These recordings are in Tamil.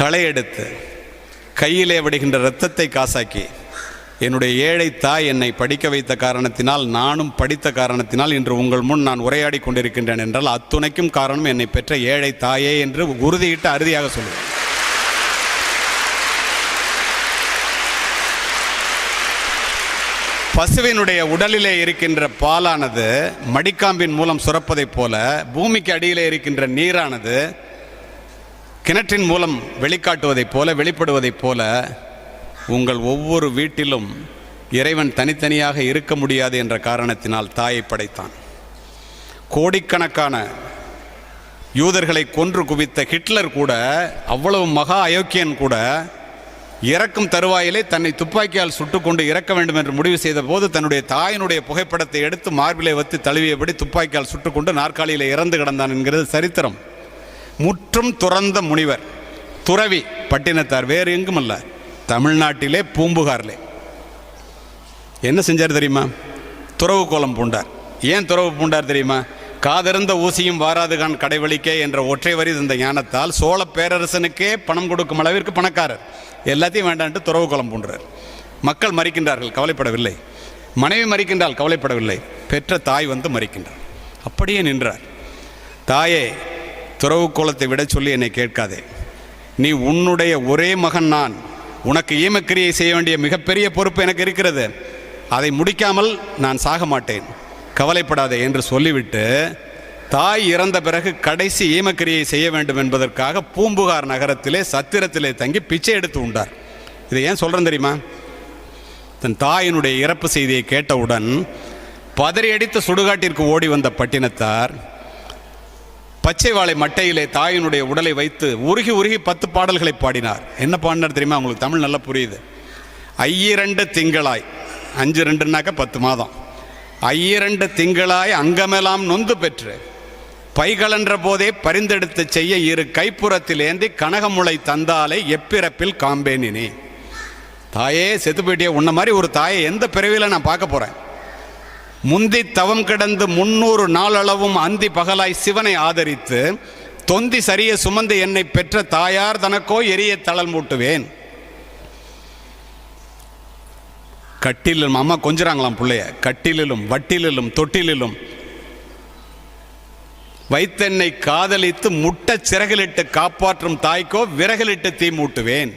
களை எடுத்து கையிலே விடுகின்ற இரத்தத்தை காசாக்கி என்னுடைய ஏழை தாய் என்னை படிக்க வைத்த காரணத்தினால் நானும் படித்த காரணத்தினால் இன்று உங்கள் முன் நான் உரையாடி கொண்டிருக்கின்றேன் என்றால் அத்துணைக்கும் காரணம் என்னை பெற்ற ஏழை தாயே என்று உறுதியிட்டு அறுதியாக சொல்லுவேன். பசுவினுடைய உடலிலே இருக்கின்ற பாலானது மடிக்காம்பின் மூலம் சுரப்பதைப் போல பூமிக்கு அடியிலே இருக்கின்ற நீரானது கிணற்றின் மூலம் வெளிக்காட்டுவதைப் போல வெளிப்படுவதைப் போல உங்கள் ஒவ்வொரு வீட்டிலும் இறைவன் தனித்தனியாக இருக்க முடியாது என்ற காரணத்தினால் தாயை படைத்தான். கோடிக்கணக்கான யூதர்களை கொன்று குவித்த ஹிட்லர் கூட அவ்வளவு மகா அயோக்கியன் கூட இறக்கும் தருவாயிலே தன்னை துப்பாக்கியால் சுட்டுக்கொண்டு இறக்க வேண்டும் என்று முடிவு செய்த போது தன்னுடைய தாயினுடைய புகைப்படத்தை எடுத்து மார்பிலை வைத்து தழுவியபடி துப்பாக்கியால் சுட்டுக்கொண்டு நாற்காலியில் இறந்து கிடந்தான் என்கிறது சரித்திரம். முற்றும் துறந்த முனிவர் துறவி பட்டினத்தார் வேறு எங்கும் அல்ல தமிழ்நாட்டிலே பூம்புகார்லே. என்ன செஞ்சார் தெரியுமா? துறவு கோலம் பூண்டார். ஏன் துறவு பூண்டார் தெரியுமா? காதிருந்த ஊசியும் வாராதுகான் கடைவழிக்க என்ற ஒற்றை வரி இந்த ஞானத்தால் சோழ பேரரசனுக்கே பணம் கொடுக்கும் அளவிற்கு பணக்காரர். எல்லாத்தையும் வேண்டான்ட்டு துறவு கோலம் பூண்டார். மக்கள் மறிக்கின்றார்கள் கவலைப்படவில்லை. மனைவி மறிக்கின்றால் கவலைப்படவில்லை. பெற்ற தாய் வந்து மறிக்கின்றார். அப்படியே நின்றார். தாயே துறவு கோலத்தை விட சொல்லி என்னை கேட்காதே. நீ உன்னுடைய ஒரே மகன் நான். உனக்கு ஈமக்கிரியை செய்ய வேண்டிய மிகப்பெரிய பொறுப்பு எனக்கு இருக்கிறது. அதை முடிக்காமல் நான் சாக மாட்டேன். கவலைப்படாதே என்று சொல்லிவிட்டு தாய் இறந்த பிறகு கடைசி ஈமக்கிரியை செய்ய வேண்டும் என்பதற்காக பூம்புகார் நகரத்திலே சத்திரத்திலே தங்கி பிச்சை எடுத்து உண்டார். இதை ஏன் சொல்கிறேன் தெரியுமா? தன் தாயினுடைய இறப்பு செய்தியை கேட்டவுடன் பதறியடித்த சுடுகாட்டிற்கு ஓடி வந்த பட்டினத்தார் பச்சை வாழை மட்டையிலே தாயினுடைய உடலை வைத்து உருகி உருகி பத்து பாடல்களை பாடினார். என்ன பாடினார் தெரியுமா? உங்களுக்கு தமிழ் நல்லா புரியுது. ஐயிரண்டு திங்களாய். அஞ்சு ரெண்டுனாக்க பத்து மாதம். ஐயிரண்டு திங்களாய் அங்கமெல்லாம் நொந்து பெற்று பைகளன்ற போதே பரிந்தெடுத்து செய்ய இரு கைப்புறத்தில் ஏந்தி கனகமுளை தந்தாலே எப்பிறப்பில் காம்பேனினே தாயே செத்து போயிட்டியே. உன்ன மாதிரி ஒரு தாயை எந்த பிறவியில் நான் பார்க்க போகிறேன் முந்தி தவம் கிடந்து முன்னூறு நாளளவும் அந்தி பகலாய் சிவனை ஆதரித்து தொந்தி சரிய சுமந்து என்னை பெற்ற தாயார் தனக்கோ எரிய தளல் மூட்டுவேன். கட்டிலும் அம்மா கொஞ்சிறாங்களாம் பிள்ளைய கட்டிலிலும் வட்டிலிலும் தொட்டிலிலும். வைத்தென்னை காதலித்து முட்டச் சிறகிலிட்டு காப்பாற்றும் தாய்க்கோ விறகிலிட்டு தீ மூட்டுவேன்.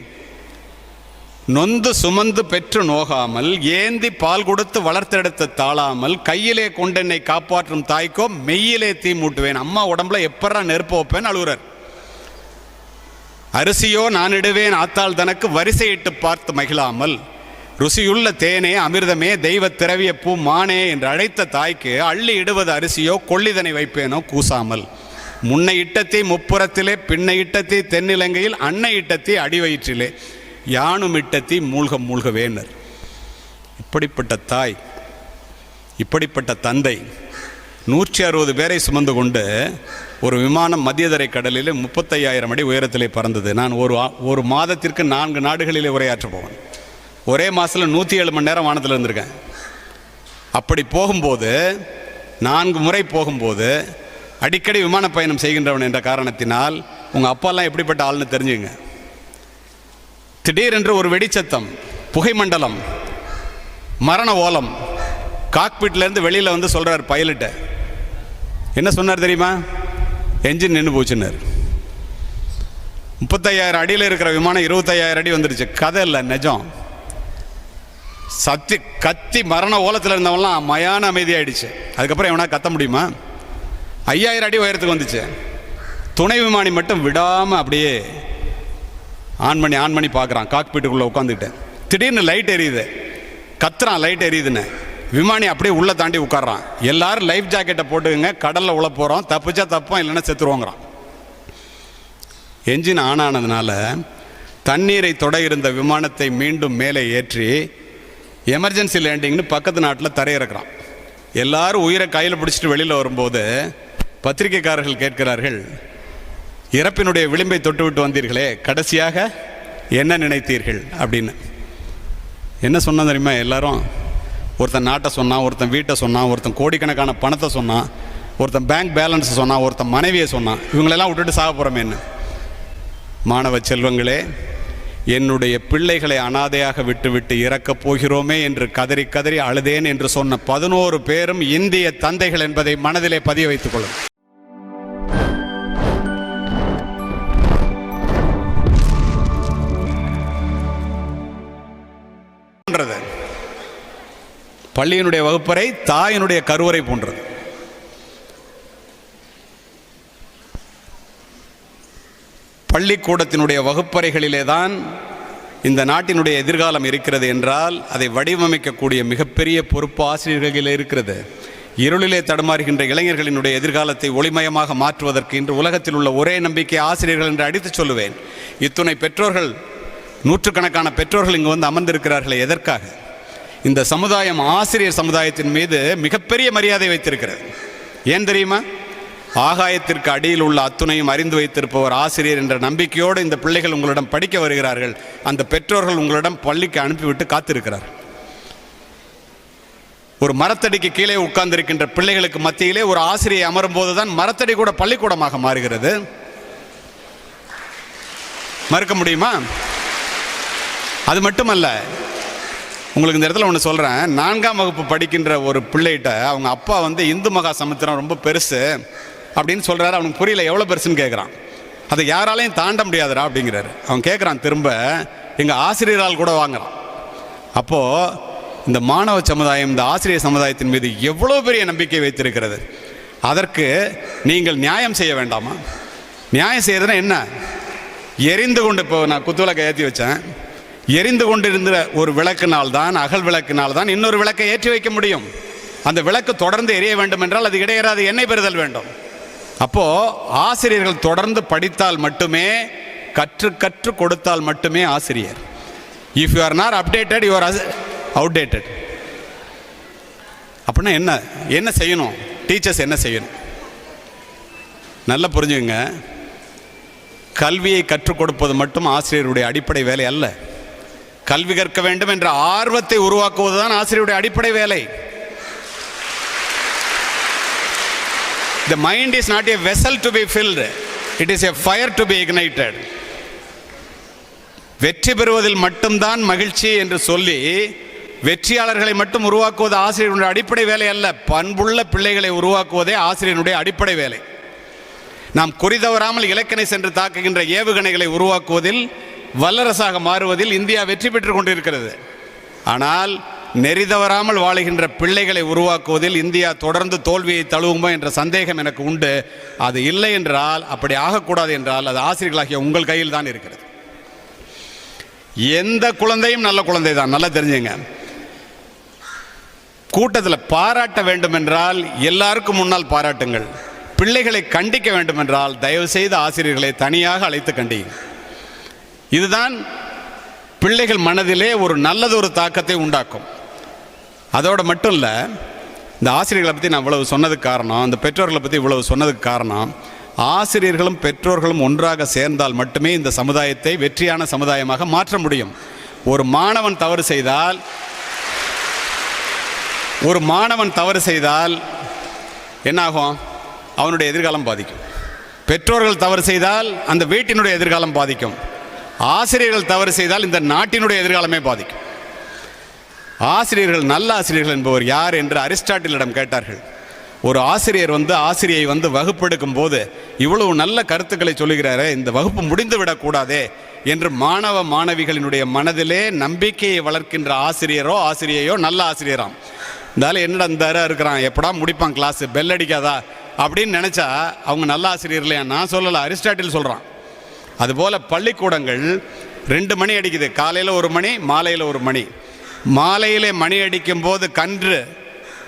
நொந்து சுமந்து பெற்று நோகாமல் ஏந்தி பால் கொடுத்து வளர்த்தெடுத்து தாழாமல் கையிலே கொண்டென்னை காப்பாற்றும் தாய்க்கோ மெய்யிலே தீ மூட்டுவேன். அம்மா உடம்புல எப்பறா நெருப்பு வைப்பேன் அழுகுறார் அரிசியோ நான் இடுவேன் ஆத்தாள் தனக்கு வரிசையிட்டு பார்த்து மகிழாமல் ருசியுள்ள தேனே அமிர்தமே தெய்வ திரவிய பூ மானே என்று அழைத்த தாய்க்கு அள்ளி இடுவது அரிசியோ கொள்ளிதனை வைப்பேனோ கூசாமல். முன்னை இட்டத்தை முப்புறத்திலே பின்னை இட்டத்தை தென்னிலங்கையில் அன்னை இட்டத்தை அடிவயிற்றிலே. யானுமிட்டத்தி மூழ்க மூழ்கவேனர். இப்படிப்பட்ட தாய் இப்படிப்பட்ட தந்தை நூற்றி அறுபது பேரை சுமந்து கொண்டு ஒரு விமானம் மத்தியதரை கடலில் முப்பத்தையாயிரம் அடி உயரத்திலே பறந்தது. நான் ஒரு ஒரு மாதத்திற்கு நான்கு நாடுகளிலே உரையாற்ற போவேன். ஒரே மாதத்தில் நூற்றி ஏழு மணி நேரம் வானத்தில் இருந்திருக்கேன். அப்படி போகும்போது நான்கு முறை போகும்போது அடிக்கடி விமான பயணம் செய்கின்றவன் என்ற காரணத்தினால் உங்கள் அப்பாலாம் எப்படிப்பட்ட ஆள்னு தெரிஞ்சுங்க திடீரென்று ஒரு வெடிச்சத்தம் புகைமண்டலம் மரண ஓலம் காக்பீட்லேருந்து வெளியில் வந்து சொல்கிறார் பைலட்டு. என்ன சொன்னார் தெரியுமா? என்ஜின் நின்று போச்சுன்னார். முப்பத்தையாயிரம் அடியில் இருக்கிற விமானம் இருபத்தையாயிரம் அடி வந்துருச்சு. கதை இல்லை நிஜம். சத்தி கத்தி மரண ஓலத்தில் இருந்தவங்களாம் மயான அமைதியாயிடுச்சு. அதுக்கப்புறம் எவனா கத்த முடியுமா? ஐயாயிரம் அடி உயரத்துக்கு வந்துச்சு. துணை விமானி மட்டும் விடாமல் அப்படியே ஆன் பண்ணி ஆன் பண்ணி பார்க்குறான். காக்பீட்டுக்குள்ளே உட்காந்துக்கிட்டேன் திடீர்னு லைட் எரியுது. கத்துறான் லைட் எரியுதுன்னு. விமானி அப்படியே உள்ளே தாண்டி உட்கார்றான். எல்லாரும் லைஃப் ஜாக்கெட்டை போட்டுக்கங்க கடலில் உள்ள போகிறோம். தப்பிச்சா தப்போம் இல்லைன்னா செத்துருவோங்கிறான். என்ஜின் ஆன் ஆனதுனால தண்ணீரை தொட இருந்த விமானத்தை மீண்டும் மேலே ஏற்றி எமர்ஜென்சி லேண்டிங்னு பக்கத்து நாட்டில் தரையிறக்குறான். எல்லாரும் உயிரை கையில் பிடிச்சிட்டு வெளியில் வரும்போது பத்திரிகைக்காரர்கள் கேட்கிறார்கள் இறப்பினுடைய விளிம்பை தொட்டுவிட்டு வந்தீர்களே கடைசியாக என்ன நினைத்தீர்கள் அப்படின்னு. என்ன சொன்னா தெரியுமா எல்லாரும்? ஒருத்தன் நாட்டை சொன்னான் ஒருத்தன் வீட்டை சொன்னான் ஒருத்தன் கோடிக்கணக்கான பணத்தை சொன்னான் ஒருத்தன் பேங்க் பேலன்ஸ் சொன்னான் ஒருத்தன் மனைவியை சொன்னான். இவங்களெல்லாம் விட்டுட்டு சாக போகிறோமேன்னு மாணவ செல்வங்களே என்னுடைய பிள்ளைகளை அனாதையாக விட்டுவிட்டு இறக்கப் போகிறோமே என்று கதறி கதறி அழுதேன் என்று சொன்ன பதினோரு பேரும் இந்திய தந்தைகள் என்பதை மனதிலே பதிய வைத்துக் கொள்ளும் போன்றது. பள்ளியினுடைய வகுப்பறை தாயினுடைய கருவறை போன்றது. பள்ளிக்கூடத்தினுடைய வகுப்பறைகளிலே தான் இந்த நாட்டினுடைய எதிர்காலம் இருக்கிறது என்றால் அதை வடிவமைக்கக்கூடிய மிகப்பெரிய பொறுப்பு ஆசிரியர்களில் இருக்கிறது. இருளிலே தடுமாறுகின்ற இளைஞர்களினுடைய எதிர்காலத்தை ஒளிமயமாக மாற்றுவதற்கு இன்று உலகத்தில் உள்ள ஒரே நம்பிக்கை ஆசிரியர்கள் என்று அடித்துச் சொல்லுவேன். இத்துணை பெற்றோர்கள் நூற்றுக்கணக்கான பெற்றோர்கள் இங்கு வந்து அமர்ந்திருக்கிறார்கள் எதற்காக? இந்த சமுதாயம் ஆசிரியர் சமுதாயத்தின் மீது மிகப்பெரிய மரியாதை வைத்திருக்கிறது. ஏன் தெரியுமா? ஆகாயத்திற்கு அடியில் உள்ள அத்துணையும் அறிந்து வைத்திருப்பவர் ஆசிரியர் என்ற நம்பிக்கையோடு இந்த பிள்ளைகள் உங்களிடம் படிக்க வருகிறார்கள். அந்த பெற்றோர்கள் உங்களிடம் பள்ளிக்கு அனுப்பிவிட்டு காத்திருக்கிறார். ஒரு மரத்தடிக்கு கீழே உட்கார்ந்திருக்கின்ற பிள்ளைகளுக்கு மத்தியிலே ஒரு ஆசிரியை அமரும் போதுதான் மரத்தடி கூட பள்ளிக்கூடமாக மாறுகிறது. மறுக்க முடியுமா? அது மட்டுமல்ல உங்களுக்கு இந்த இடத்துல ஒன்று சொல்கிறேன் நான்காம் வகுப்பு படிக்கின்ற ஒரு பிள்ளைகிட்ட அவங்க அப்பா வந்து இந்து மகா சமுத்திரம் ரொம்ப பெருசு அப்படின்னு சொல்கிறாரு அவனுக்கு புரியல எவ்வளோ பெருசுன்னு கேட்குறான் அதை யாராலையும் தாண்ட முடியாதுடா அப்படிங்கிறாரு. அவன் கேட்குறான் திரும்ப எங்கள் ஆசிரியரால் கூட வாங்குறான். அப்போது இந்த மாணவ சமுதாயம் இந்த ஆசிரியர் சமுதாயத்தின் மீது எவ்வளோ பெரிய நம்பிக்கை வைத்திருக்கிறது? அதற்கு நீங்கள் நியாயம் செய்ய வேண்டாமா? நியாயம் செய்யறதுன்னா என்ன? எரிந்து கொண்டு இப்போ நான் குத்துவிளக்கை ஏற்றி வச்சேன். எரிந்து கொண்டிருந்த ஒரு விளக்கினால் தான் அகல் விளக்கினால் தான் இன்னொரு விளக்கை ஏற்றி வைக்க முடியும். அந்த விளக்கு தொடர்ந்து எரிய வேண்டும் என்றால் அது இடையறாது எண்ணெய் பெறுதல் வேண்டும். அப்போ ஆசிரியர்கள் தொடர்ந்து படித்தால் மட்டுமே கற்று கற்று கொடுத்தால் மட்டுமே ஆசிரியர். If you are not updated you are outdated அப்படின்னா என்ன என்ன செய்யணும்? டீச்சர்ஸ் என்ன செய்யணும்? நல்லா புரிஞ்சுங்க கல்வியை கற்றுக் கொடுப்பது மட்டும் ஆசிரியருடைய அடிப்படை வேலை அல்ல. கல்வி கற்க வேண்டும் என்ற ஆர்வத்தை உருவாக்குவதுதான் ஆசிரியருடைய அடிப்படை வேலை. The mind is not a vessel to be filled it is a fire to be ignited வெற்றி பெறுவதில் மட்டும்தான் மகிழ்ச்சி என்று சொல்லி வெற்றியாளர்களை மட்டும் உருவாக்குவது ஆசிரியருடைய அடிப்படை வேலை அல்ல பண்புள்ள பிள்ளைகளை உருவாக்குவதே ஆசிரியனுடைய அடிப்படை வேலை. நாம் குறிதவராமல் இலக்கணை சென்று தாக்குகின்ற ஏவுகணைகளை உருவாக்குவதில் வல்லரசாக மாறுவதில் இந்தியா வெற்றி பெற்றுக் கொண்டிருக்கிறது. ஆனால் நெறி தவறாமல் வாழுகின்ற பிள்ளைகளை உருவாக்குவதில் இந்தியா தொடர்ந்து தோல்வியை தழுவுமோ என்ற சந்தேகம் எனக்கு உண்டு. அது இல்லை என்றால் அப்படி ஆகக்கூடாது என்றால் அது ஆசிரியர்களாகிய உங்கள் கையில் தான் இருக்கிறது. எந்த குழந்தையும் நல்ல குழந்தை தான் நல்லா தெரிஞ்சுங்க. கூட்டத்தில் பாராட்ட வேண்டும் என்றால் எல்லாருக்கும் முன்னால் பாராட்டுங்கள். பிள்ளைகளை கண்டிக்க வேண்டும் என்றால் தயவு செய்து ஆசிரியர்களை தனியாக அழைத்து கண்டியுங்கள். இதுதான் பிள்ளைகள் மனதிலே ஒரு நல்லது ஒரு தாக்கத்தை உண்டாக்கும். அதோடு மட்டும் இல்லை இந்த ஆசிரியர்களை பற்றி நான் இவ்வளவு சொன்னதுக்கு காரணம் இந்த பெற்றோர்களை பற்றி இவ்வளவு சொன்னதுக்கு காரணம் ஆசிரியர்களும் பெற்றோர்களும் ஒன்றாக சேர்ந்தால் மட்டுமே இந்த சமுதாயத்தை வெற்றியான சமுதாயமாக மாற்ற முடியும். ஒரு மாணவன் தவறு செய்தால் ஒரு மாணவன் தவறு செய்தால் என்னாகும்? அவனுடைய எதிர்காலம் பாதிக்கும். பெற்றோர்கள் தவறு செய்தால் அந்த வீட்டினுடைய எதிர்காலம் பாதிக்கும். ஆசிரியர்கள் தவறு செய்தால் இந்த நாட்டினுடைய எதிர்காலமே பாதிக்கும். ஆசிரியர்கள் நல்ல ஆசிரியர்கள் என்பவர் யார் என்று அரிஸ்டாட்டிலிடம் கேட்டார்கள். ஒரு ஆசிரியர் வந்து ஆசிரியை வந்து வகுப்பெடுக்கும் போது இவ்வளவு நல்ல கருத்துக்களை சொல்லுகிறாரே இந்த வகுப்பு முடிந்து விடக்கூடாதே என்று மாணவ மாணவிகளினுடைய மனதிலே நம்பிக்கையை வளர்க்கின்ற ஆசிரியரோ ஆசிரியையோ நல்ல ஆசிரியராம். இருந்தாலும் என்னடா இந்த இருக்கிறான் எப்படா முடிப்பான் கிளாஸ் பெல் அடிக்காதா? அப்படின்னு நினச்சா அவங்க நல்ல ஆசிரியர் இல்லையா? நான் சொல்லலை அரிஸ்டாட்டில் சொல்கிறான் அதுபோல் பள்ளிக்கூடங்கள் ரெண்டு மணி அடிக்குது. காலையில் ஒரு மணி மாலையில் ஒரு மணி. மாலையிலே மணி அடிக்கும் போது கன்று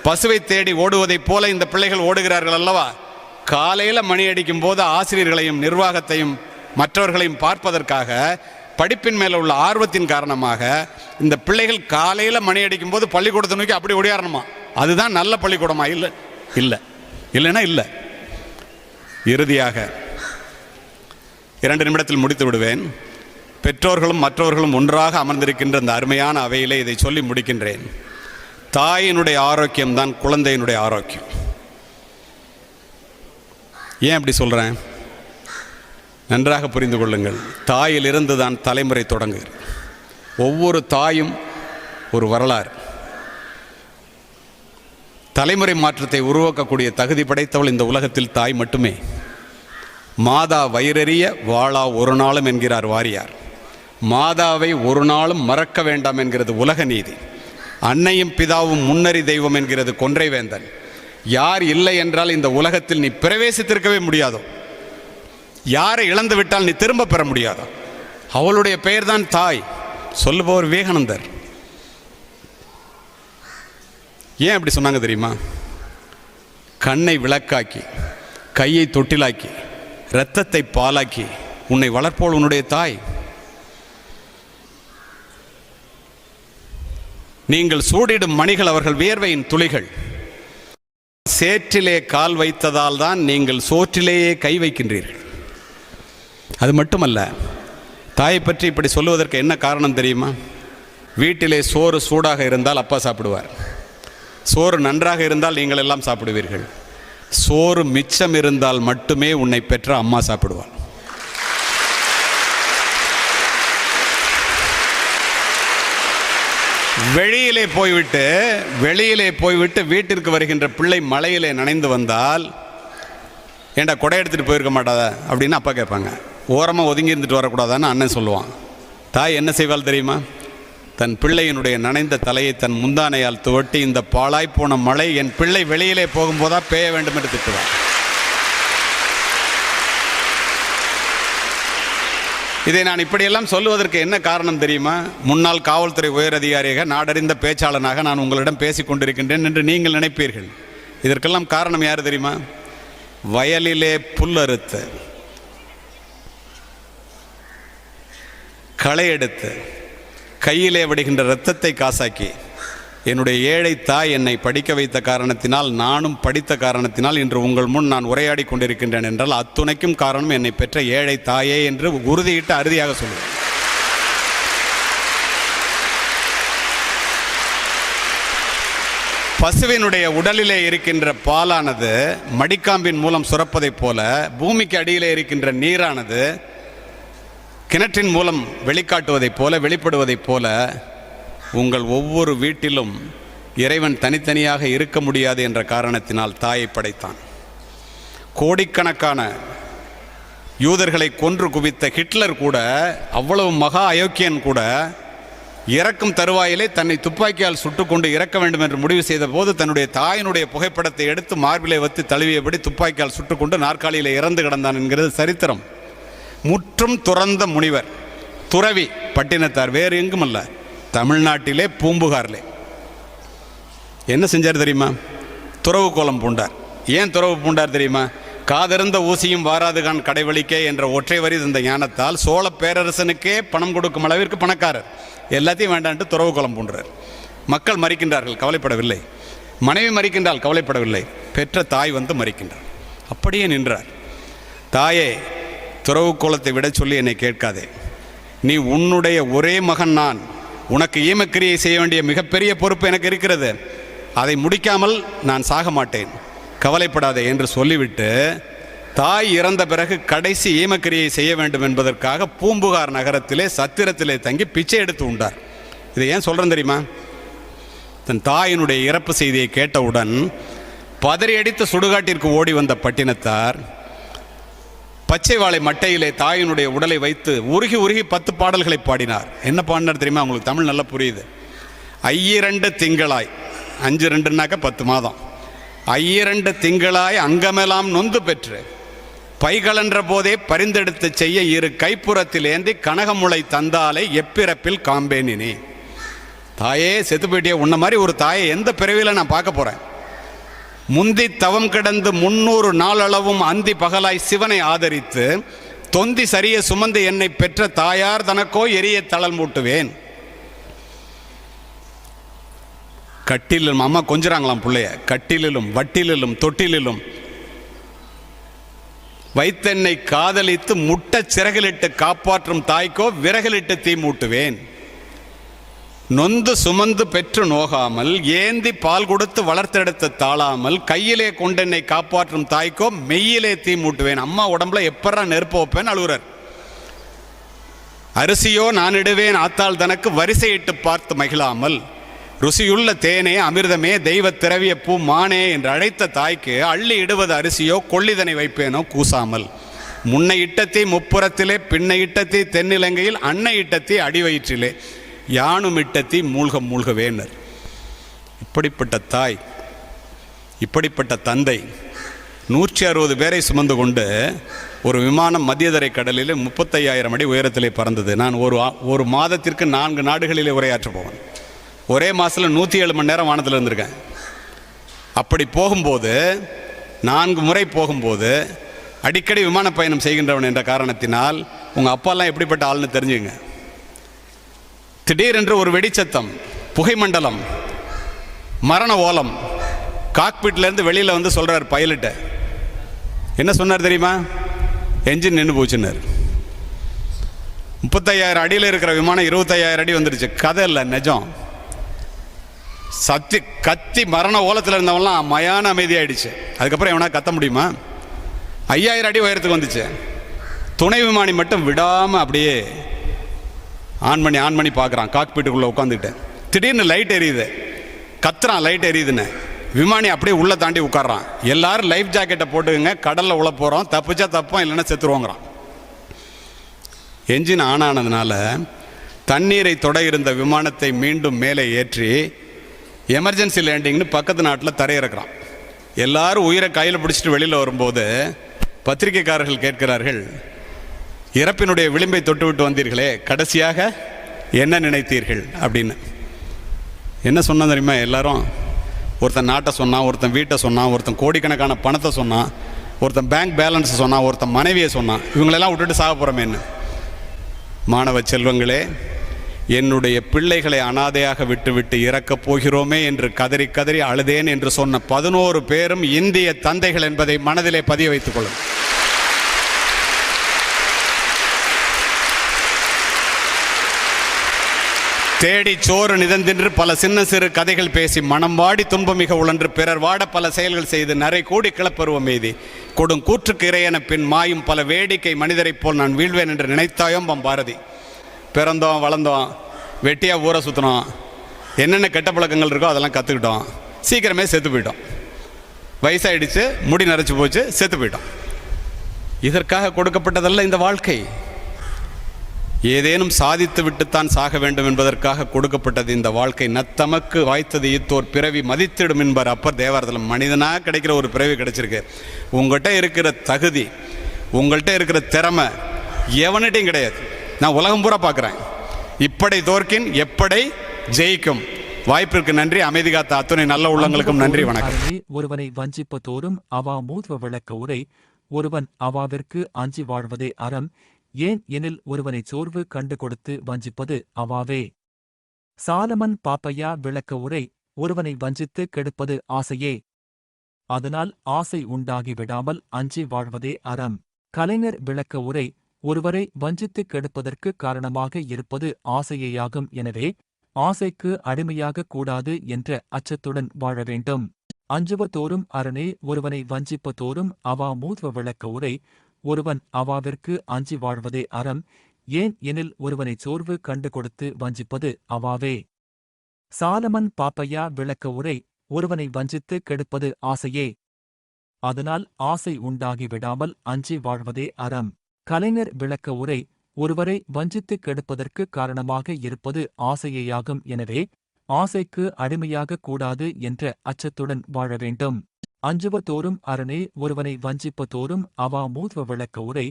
பசுவை தேடி ஓடுவதைப் போல இந்த பிள்ளைகள் ஓடுகிறார்கள் அல்லவா? காலையில் மணி அடிக்கும் போது ஆசிரியர்களையும் நிர்வாகத்தையும் மற்றவர்களையும் பார்ப்பதற்காக படிப்பின் மேலே உள்ள ஆர்வத்தின் காரணமாக இந்த பிள்ளைகள் காலையில் மணி அடிக்கும் போது பள்ளிக்கூடத்தை நோக்கி அப்படி ஓடியாரணுமா? அதுதான் நல்ல பள்ளிக்கூடமா? இல்லை. இல்லை. இல்லைன்னா இல்லை. இறுதியாக இரண்டு நிமிடத்தில் முடித்து விடுவேன். பெற்றோர்களும் மற்றவர்களும் ஒன்றாக அமர்ந்திருக்கின்ற இந்த அருமையான அவையிலே இதை சொல்லி முடிக்கின்றேன். தாயினுடைய ஆரோக்கியம் தான் குழந்தையினுடைய ஆரோக்கியம். ஏன் அப்படி சொல்கிறேன் நன்றாக புரிந்து கொள்ளுங்கள். தாயிலிருந்து தான் தலைமுறை தொடங்குகிறது. ஒவ்வொரு தாயும் ஒரு வரலாறு. தலைமுறை மாற்றத்தை உருவாக்கக்கூடிய தகுதி படைத்தவள் இந்த உலகத்தில் தாய் மட்டுமே. மாதா வயிறறிய வாழா ஒரு நாளும் என்கிறார் வாரியார். மாதாவை ஒரு நாளும் மறக்க வேண்டாம் என்கிறது உலக நீதி. அன்னையும் பிதாவும் முன்னறி தெய்வம் என்கிறது கொன்றை வேந்தன் யார் இல்லை என்றால் இந்த உலகத்தில் நீ பிரவேசித்திருக்கவே முடியாதோ? யாரை இழந்து விட்டால் நீ திரும்ப பெற முடியாதோ? அவளுடைய பெயர்தான் தாய். சொல்லுபவர் விவேகானந்தர். ஏன் அப்படி சொன்னாங்க தெரியுமா? கண்ணை விளக்காக்கி கையை தொட்டிலாக்கி இரத்தத்தை பாலாக்கி உன்னை வளர்ப்போல் உன்னுடைய தாய். நீங்கள் சூடிடும் மணிகள் அவர்கள் வியர்வையின் துளிகள். சேற்றிலே கால் வைத்ததால் தான் நீங்கள் சோற்றிலேயே கை வைக்கின்றீர்கள். அது மட்டுமல்ல தாயை பற்றி இப்படி சொல்லுவதற்கு என்ன காரணம் தெரியுமா? வீட்டிலே சோறு சூடாக இருந்தால் அப்பா சாப்பிடுவார். சோறு நன்றாக இருந்தால் நீங்கள் எல்லாம் சாப்பிடுவீர்கள். சோறு மிச்சம் இருந்தால் மட்டுமே உன்னை பெற்ற அம்மா சாப்பிடுவாள். வெளியிலே போய்விட்டு வெளியிலே போய்விட்டு வீட்டிற்கு வருகின்ற பிள்ளை மலையிலே நனைந்து வந்தால் ஏண்டா கொடை எடுத்துகிட்டு போயிருக்க மாட்டாதா? அப்படின்னு அப்பா கேட்பாங்க. ஓரமாக ஒதுங்கி இருந்துட்டு வரக்கூடாதான்னு அண்ணன் சொல்லுவான். தாய் என்ன செய்வாள் தெரியுமா? தன் பிள்ளையினுடைய நனைந்த தலையை தன் முந்தானையால் துவட்டி இந்த பாழாய் போன மழை என் பிள்ளை வெளியிலே போகும்போதா பேய வேண்டும் என்று திட்டுவார் இதை நான் இப்படியெல்லாம் சொல்லுவதற்கு என்ன காரணம் தெரியுமா? முன்னாள் காவல்துறை உயர் அதிகாரியாக நாடறிந்த பேச்சாளனாக நான் உங்களிடம் பேசிக்கொண்டிருக்கின்றேன் என்று நீங்கள் நினைப்பீர்கள். இதற்கெல்லாம் காரணம் யார் தெரியுமா? வயலிலே புல்லறுத்து களை எடுத்து கையிலே விடுகின்ற இரத்தத்தை காசாக்கி என்னுடைய ஏழை தாய் என்னை படிக்க வைத்த காரணத்தினால் நானும் படித்த காரணத்தினால் இன்று உங்கள் முன் நான் உரையாடி கொண்டிருக்கின்றேன் என்றால் அத்துணைக்கும் காரணம் என்னை பெற்ற ஏழை தாயே என்று உறுதியிட்டு அறுதியாக சொல்லுவேன். பசுவினுடைய உடலிலே இருக்கின்ற பாலானது மடிக்காம்பின் மூலம் சுரப்பதைப் போல பூமிக்கு அடியிலே இருக்கின்ற நீரானது கிணற்றின் மூலம் வெளிக்காட்டுவதைப் போல வெளிப்படுவதைப் போல உங்கள் ஒவ்வொரு வீட்டிலும் இறைவன் தனித்தனியாக இருக்க முடியாது என்ற காரணத்தினால் தாயை படைத்தான். கோடிக்கணக்கான யூதர்களை கொன்று குவித்த ஹிட்லர் கூட அவ்வளவு மகா அயோக்கியன் கூட இறக்கும் தருவாயிலே தன்னை துப்பாக்கியால் சுட்டுக்கொண்டு இறக்க வேண்டும் என்று முடிவு செய்த போது தன்னுடைய தாயினுடைய புகைப்படத்தை எடுத்து மார்பிலை வைத்து தழுவியபடி துப்பாக்கியால் சுட்டுக்கொண்டு நாற்காலியில் இறந்து கிடந்தான் என்கிறது சரித்திரம். முற்றும் துறந்த முனிவர் துறவி பட்டினத்தார் வேறு எங்கும் அல்ல தமிழ்நாட்டிலே பூம்புகாரிலே. என்ன செஞ்சார் தெரியுமா? துறவு கோலம் பூண்டார். ஏன் துறவு பூண்டார் தெரியுமா? காதிருந்த ஊசியும் வாராதுகான் கடைவழிக்க என்ற ஒற்றை வரி இந்த ஞானத்தால் சோழ பேரரசனுக்கே பணம் கொடுக்கும் அளவிற்கு பணக்காரர். எல்லாத்தையும் வேண்டான்ட்டு துறவு கோலம் பூண்டார் மக்கள் மறிக்கின்றார்கள் கவலைப்படவில்லை. மனைவி மறிக்கின்றால் கவலைப்படவில்லை. பெற்ற தாய் வந்து மறிக்கின்றார். அப்படியே நின்றார். தாயே துறவு கோலத்தை விட சொல்லி என்னை கேட்காதே. நீ உன்னுடைய ஒரே மகன் நான். உனக்கு ஈமக்கிரியை செய்ய வேண்டிய மிகப்பெரிய பொறுப்பு எனக்கு இருக்கிறது. அதை முடிக்காமல் நான் சாக மாட்டேன். கவலைப்படாதே என்று சொல்லிவிட்டு தாய் இறந்த பிறகு கடைசி ஈமக்கிரியை செய்ய வேண்டும் என்பதற்காக பூம்புகார் நகரத்திலே சத்திரத்திலே தங்கி பிச்சை எடுத்து உண்டார். இதை ஏன் சொல்கிறேன் தெரியுமா? தன் தாயினுடைய இறப்பு செய்தியை கேட்டவுடன் பதறியடித்த சுடுகாட்டிற்கு ஓடி வந்த பட்டினத்தார் பச்சை வாழை மட்டையிலே தாயினுடைய உடலை வைத்து உருகி உருகி பத்து பாடல்களை பாடினார். என்ன பாடினார் தெரியுமா? உங்களுக்கு தமிழ் நல்லா புரியுது. ஐயிரண்டு திங்களாய். அஞ்சு ரெண்டுனாக்க பத்து மாதம். ஐயிரண்டு திங்களாய் அங்கமெல்லாம் நொந்து பெற்று பைகளன்ற போதே பரிந்தெடுத்து செய்ய இரு கைப்புறத்தில் ஏந்தி கனகமுளை தந்தாலே எப்பிறப்பில் காம்பேனினி தாயே செத்து போயிட்டியே. உன்ன மாதிரி ஒரு தாயை எந்த பிறவியில் நான் பார்க்க போகிறேன் முந்தி தவம் கிடந்து முன்னூறு நாளளவும் அந்தி பகலாய் சிவனை ஆதரித்து தொந்தி சரிய சுமந்து என்னை பெற்ற தாயார் தனக்கோ எரிய தளல் மூட்டுவேன். கட்டிலும் அம்மா கொஞ்சிறாங்களாம் பிள்ளைய கட்டிலிலும் வட்டிலிலும் தொட்டிலிலும். வைத்தென்னை காதலித்து முட்ட சிறகிலிட்டு காப்பாற்றும் தாய்க்கோ விறகிலிட்டு தீ மூட்டுவேன். நொந்து சுமந்து பெற்று நோகாமல் ஏந்தி பால் கொடுத்து வளர்த்தெடுத்த தாழாமல் கையிலே கொண்டென்னை காப்பாற்றும் தாய்க்கோ மெய்யிலே தீ மூட்டுவேன். அம்மா உடம்புல எப்பறா நெருப்பு வைப்பேன் அழுகுறார் அரிசியோ நான் இடுவேன் ஆத்தாள் தனக்கு வரிசையிட்டு பார்த்து மகிழாமல் ருசியுள்ள தேனே அமிர்தமே தெய்வ திரவிய பூ மானே என்று அழைத்த தாய்க்கு அள்ளி இடுவது அரிசியோ கொள்ளிதனை வைப்பேனோ கூசாமல். முன்னை இட்டத்தை முப்புறத்திலே பின்னை இட்டத்தை தென்னிலங்கையில் அன்னை இட்டத்தை அடிவயிற்றிலே. யானும் இட்டத்தை மூழ்க மூழ்கவேனர். இப்படிப்பட்ட தாய் இப்படிப்பட்ட தந்தை நூற்றி அறுபது பேரை சுமந்து கொண்டு ஒரு விமானம் மத்தியதரை கடலில் முப்பத்தையாயிரம் அடி உயரத்திலே பறந்தது. நான் ஒரு ஒரு மாதத்திற்கு நான்கு நாடுகளிலே உரையாற்ற போவேன். ஒரே மாதத்தில் நூற்றி ஏழு மணி நேரம் வானத்தில் இருந்திருக்கேன். அப்படி போகும்போது நான்கு முறை போகும்போது அடிக்கடி விமான பயணம் செய்கின்றவன் என்ற காரணத்தினால் உங்கள் அப்பாலாம் எப்படிப்பட்ட ஆள்னு தெரிஞ்சுங்க திடீரென்று ஒரு வெடிச்சத்தம் புகைமண்டலம் மரண ஓலம் காக்பீட்லேருந்து வெளியில் வந்து சொல்கிறார் பைலட்டு. என்ன சொன்னார் தெரியுமா? என்ஜின் நின்று போச்சுன்னார். முப்பத்தையாயிரம் அடியில் இருக்கிற விமானம் இருபத்தையாயிரம் அடி வந்துருச்சு. கதை இல்லை நிஜம். சத்தி கத்தி மரண ஓலத்தில் இருந்தவங்களாம் மயான அமைதியாயிடுச்சு. அதுக்கப்புறம் எவனா கத்த முடியுமா? ஐயாயிரம் அடி உயரத்துக்கு வந்துச்சு. துணை விமானி மட்டும் விடாமல் அப்படியே ஆன் பண்ணி ஆன் பண்ணி பார்க்குறான். காக்பீட்டுக்குள்ளே உட்காந்துக்கிட்டேன் திடீர்னு லைட் எரியுது. கத்துறான் லைட் எரியுதுன்னு. விமானி அப்படியே உள்ளே தாண்டி உட்கார்றான். எல்லாரும் லைஃப் ஜாக்கெட்டை போட்டுக்கங்க கடலில் உள்ள போகிறோம். தப்பிச்சா தப்போம் இல்லைன்னா செத்துருவோங்கிறான். என்ஜின் ஆன் ஆனதுனால தண்ணீரை தொட இருந்த விமானத்தை மீண்டும் மேலே ஏற்றி எமர்ஜென்சி லேண்டிங்னு பக்கத்து நாட்டில் தரையிறக்குறான். எல்லாரும் உயிரை கையில் பிடிச்சிட்டு வெளியில் வரும்போது பத்திரிகைக்காரர்கள் கேட்கிறார்கள் இறப்பினுடைய விளிம்பை தொட்டுவிட்டு வந்தீர்களே கடைசியாக என்ன நினைத்தீர்கள் அப்படின்னு. என்ன சொன்னா தெரியுமா எல்லாரும்? ஒருத்தன் நாட்டை சொன்னான் ஒருத்தன் வீட்டை சொன்னான் ஒருத்தன் கோடிக்கணக்கான பணத்தை சொன்னான் ஒருத்தன் பேங்க் பேலன்ஸை சொன்னான் ஒருத்தன் மனைவியை சொன்னான். இவங்களெல்லாம் விட்டுட்டு சாக போகிறோமேன்னு மாணவ செல்வங்களே என்னுடைய பிள்ளைகளை அனாதையாக விட்டுவிட்டு இறக்கப் போகிறோமே என்று கதறி கதறி அழுதேன் என்று சொன்ன பதினோரு பேரும் இந்திய தந்தைகள் என்பதை மனதிலே பதிய வைத்துக் கொள்ளும் தேடி சோறு நிதந்தின்று பல சின்ன சிறு கதைகள் பேசி மனம் வாடி துன்பமிக உழன்று பிறர் வாட பல செயல்கள் செய்து நரை கூடி கிளப்பருவம் எய்தி கொடும் கூற்றுக்கு இறையன பின் மாயும் பல வேடிக்கை மனிதரைப் போல் நான் வீழ்வேன் என்று நினைத்தாயோம் பம் பாரதி. பிறந்தோம் வளர்ந்தோம் வெட்டியாக ஊற சுற்றினோம் என்னென்ன கெட்ட பழக்கங்கள் இருக்கோ அதெல்லாம் கற்றுக்கிட்டோம் சீக்கிரமே செத்து போயிட்டோம். வயசாயிடுச்சு முடி நரைச்சி போச்சு செத்து போயிட்டோம். இதற்காக கொடுக்கப்பட்டதல்ல இந்த வாழ்க்கை. ஏதேனும் சாதித்து விட்டுத்தான் சாக வேண்டும் என்பதற்காக கொடுக்கப்பட்டது இந்த வாழ்க்கை. நத்தமக்கு வாய்த்தது ஈத்தோர் பிறவி மதித்திடும் என்பார். அப்பர் தேவாரத்தில் மனிதனாக கிடைக்கிற ஒரு பிறவி கிடைச்சிருக்கு. உங்கள்கிட்ட இருக்கிற தகுதி உங்கள்கிட்ட இருக்கிற திறமை எவனிட்டையும் கிடையாது. நான் உலகம் பூரா பார்க்குறேன் இப்படை தோற்கின் எப்படை ஜெயிக்கும். வாய்ப்பிற்கு நன்றி. அமைதி காத்த அத்துணை நல்ல உள்ளங்களுக்கும் நன்றி வணக்கம். ஒருவனை வஞ்சிப்பதோறும் அவா மூத்வ விளக்க உரை. ஒருவன் அவாவிற்கு அஞ்சி வாழ்வதே அறம். ஏன் எனில் ஒருவனை சோர்வு கண்டு கொடுத்து வஞ்சிப்பது அவாவே? சாலமன் பாப்பையா விளக்க உரை ஒருவனை வஞ்சித்து கெடுப்பது ஆசையே? அதனால் ஆசை உண்டாகி விடாமல் அஞ்சி வாழ்வதே அறம். கலைஞர் விளக்க உரை ஒருவரை வஞ்சித்து கெடுப்பதற்கு காரணமாக இருப்பது ஆசையேயாகும் எனவே ஆசைக்கு அடிமையாக கூடாது என்ற அச்சத்துடன் வாழ வேண்டும். அஞ்சுவதோறும் அரணே ஒருவனை வஞ்சிப்பதோறும் அவா மூத்வ விளக்க உரை ஒருவன் அவாவிற்கு அஞ்சி வாழ்வதே அறம் ஏன் எனில் ஒருவனை சோர்வு கண்டு கொடுத்து வஞ்சிப்பது அவாவே? சாலமன் பாப்பையா விளக்க உரை ஒருவனை வஞ்சித்து கெடுப்பது ஆசையே? அதனால் ஆசை உண்டாகி விடாமல் அஞ்சி வாழ்வதே அறம். கலைஞர் விளக்க உரை ஒருவரை வஞ்சித்து கெடுப்பதற்கு காரணமாக இருப்பது ஆசையேயாகும். எனவே ஆசைக்கு அடிமையாக கூடாது என்ற அச்சத்துடன் வாழ வேண்டும். அஞ்சுவதோறும் அரணே ஒருவனை வஞ்சிப்பதோறும் அவா மூத்வ விளக்க உரை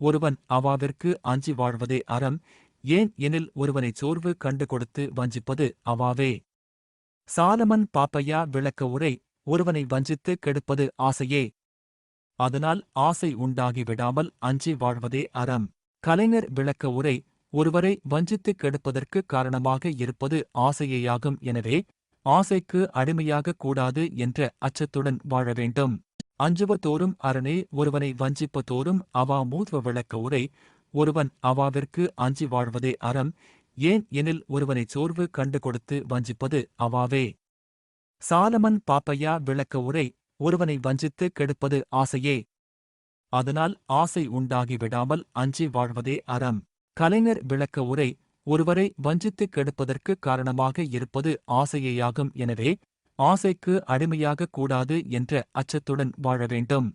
ஒருவன் அவாவிற்கு அஞ்சி வாழ்வதே அறம் ஏன் எனில் ஒருவனை சோர்வு கண்டு கொடுத்து வஞ்சிப்பது அவாவே? சாலமன் பாப்பையா விளக்க உரை ஒருவனை வஞ்சித்து கெடுப்பது ஆசையே? அதனால் ஆசை உண்டாகி விடாமல் அஞ்சி வாழ்வதே அறம். கலைஞர் விளக்க உரை ஒருவரை வஞ்சித்து கெடுப்பதற்கு காரணமாக இருப்பது ஆசையேயாகும். எனவே ஆசைக்கு அடிமையாகக் கூடாது என்ற அச்சத்துடன் வாழ வேண்டும். அஞ்சுவதோறும் அரணே ஒருவனை வஞ்சிப்பதோறும் அவா மூத்வ விளக்க உரை ஒருவன் அவாவிற்கு அஞ்சி வாழ்வதே அறம் ஏன் எனில் ஒருவனை சோர்வு கண்டு கொடுத்து வஞ்சிப்பது அவாவே? சாலமன் பாப்பையா விளக்க உரை ஒருவனை வஞ்சித்து கெடுப்பது ஆசையே? அதனால் ஆசை உண்டாகி விடாமல் அஞ்சி வாழ்வதே அறம். கலைஞர் விளக்க உரை ஒருவரை வஞ்சித்து கெடுப்பதற்கு காரணமாக இருப்பது ஆசையேயாகும். எனவே ஆசைக்கு அடிமையாகக் கூடாது என்ற அச்சத்துடன் வாழ வேண்டும்.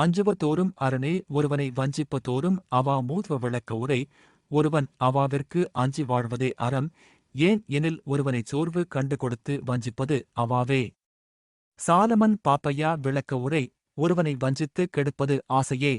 அஞ்சுவதோறும் அரணே ஒருவனை வஞ்சிப்பதோறும் அவா மூத்வ விளக்க உரை ஒருவன் அவாவிற்கு அஞ்சி வாழ்வதே அறம் ஏன் எனில் ஒருவனை சோர்வு கண்டு கொடுத்து வஞ்சிப்பது அவாவே? சாலமன் பாப்பையா விளக்க உரை ஒருவனை வஞ்சித்து கெடுப்பது ஆசையே?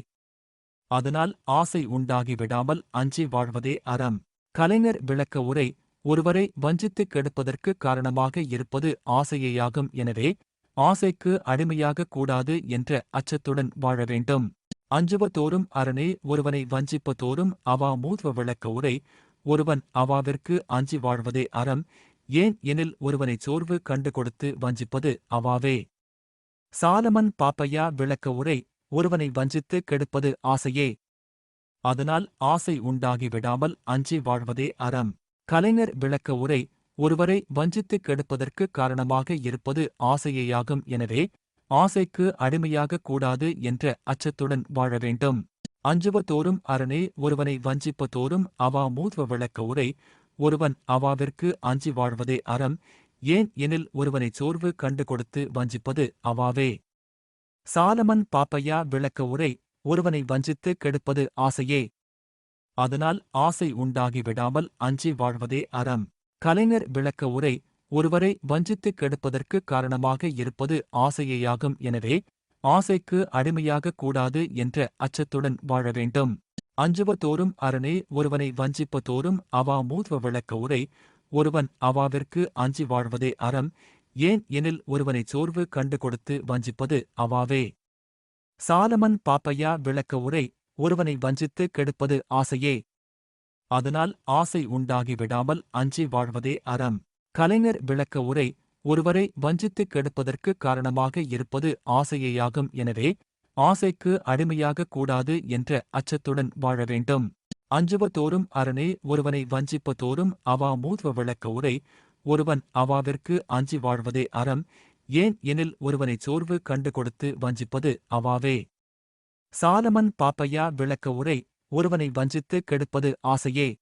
அதனால் ஆசை உண்டாகி விடாமல் அஞ்சி வாழ்வதே அறம். கலைஞர் விளக்க உரை ஒருவரை வஞ்சித்து கெடுப்பதற்கு காரணமாக இருப்பது ஆசையேயாகும். எனவே ஆசைக்கு அடிமையாகக் கூடாது என்ற அச்சத்துடன் வாழ வேண்டும். அஞ்சுவதோறும் அரணே ஒருவனை வஞ்சிப்பதோறும் அவா மூத்வ விளக்க உரை ஒருவன் அவாவிற்கு அஞ்சி வாழ்வதே அறம். ஏன் எனில் ஒருவனை சோர்வு கண்டு கொடுத்து வஞ்சிப்பது அவாவே? சாலமன் பாப்பையா விளக்க உரை ஒருவனை வஞ்சித்து கெடுப்பது ஆசையே. அதனால் ஆசை உண்டாகி விடாமல் அஞ்சி வாழ்வதே அறம். கலைஞர் விளக்க உரை ஒருவரை வஞ்சித்து கெடுப்பதற்கு காரணமாக இருப்பது ஆசையேயாகும் எனவே ஆசைக்கு அடிமையாகக் கூடாது என்ற அச்சத்துடன் வாழ வேண்டும். அஞ்சுவதோறும் அரணே ஒருவனை வஞ்சிப்பதோறும் அவா மூத்வ விளக்க உரை ஒருவன் அவாவிற்கு அஞ்சி வாழ்வதே அறம் ஏன் எனில் ஒருவனை சோர்வு கண்டு கொடுத்து வஞ்சிப்பது அவாவே. சாலமன் பாப்பையா விளக்க உரை ஒருவனை வஞ்சித்து கெடுப்பது ஆசையே. அதனால் ஆசை உண்டாகி விடாமல் அஞ்சி வாழ்வதே அறம். கலைஞர் விளக்க உரை ஒருவரை வஞ்சித்து கெடுப்பதற்கு காரணமாக இருப்பது ஆசையேயாகும் எனவே ஆசைக்கு அடிமையாகக் கூடாது என்ற அச்சத்துடன் வாழ வேண்டும். அஞ்சுவதோறும் அரணே ஒருவனை வஞ்சிப்பதோறும் அவா மூத்வ விளக்க உரை ஒருவன் அவாவிற்கு அஞ்சி வாழ்வதே அறம். ஏன் எனில் ஒருவனை சோர்வு கண்டு கொடுத்து வஞ்சிப்பது அவாவே. சாலமன் பாப்பையா விளக்க உரை ஒருவனை வஞ்சித்து கெடுப்பது ஆசையே. அதனால் ஆசை உண்டாகி விடாமல் அஞ்சி வாழ்வதே அறம். கலைஞர் விளக்க உரை ஒருவரை வஞ்சித்து கெடுப்பதற்கு காரணமாக இருப்பது ஆசையேயாகும். எனவே ஆசைக்கு அடிமையாகக் கூடாது என்ற அச்சத்துடன் வாழ வேண்டும். அஞ்சுவதோறும் அரணே ஒருவனை வஞ்சிப்பதோறும் அவா மூத்வ விளக்க உரை ஒருவன் அவாவிற்கு அஞ்சி வாழ்வதே அறம். ஏன் எனில் ஒருவனை சோர்வு கண்டு கொடுத்து வஞ்சிப்பது அவாவே? சாலமன் பாப்பையா விளக்க உரை ஒருவனை வஞ்சித்து கெடுப்பது ஆசையே?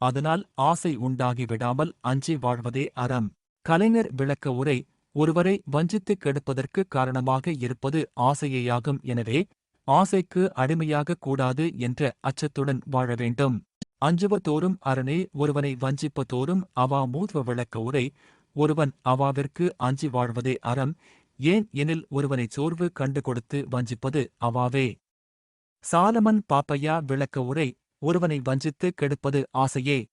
அதனால் ஆசை உண்டாகி விடாமல் அஞ்சி வாழ்வதே அறம். கலைஞர் விளக்க உரை ஒருவரை வஞ்சித்து கெடுப்பதற்கு காரணமாக இருப்பது ஆசையேயாகும் எனவே ஆசைக்கு அடிமையாகக் கூடாது என்ற அச்சத்துடன் வாழ வேண்டும். அஞ்சுவதோறும் அரணே ஒருவனை வஞ்சிப்பதோறும் அவா மூத்வ விளக்க உரை ஒருவன் அவாவிற்கு அஞ்சி வாழ்வதே அறம் ஏன் எனில் ஒருவனை சோர்வு கண்டு கொடுத்து வஞ்சிப்பது அவாவே? சாலமன் பாப்பையா விளக்க உரை ஒருவனை வஞ்சித்து கெடுப்பது ஆசையே?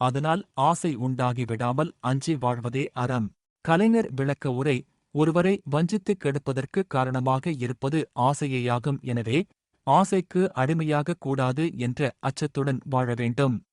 அதனால் ஆசை உண்டாகி விடாமல் அஞ்சி வாழ்வதே அறம். கலைஞர் விளக்க உரை ஒருவரை வஞ்சித்து கெடுப்பதற்கு காரணமாக இருப்பது ஆசையேயாகும். எனவே ஆசைக்கு அடிமையாகக் கூடாது என்ற அச்சத்துடன் வாழ வேண்டும்.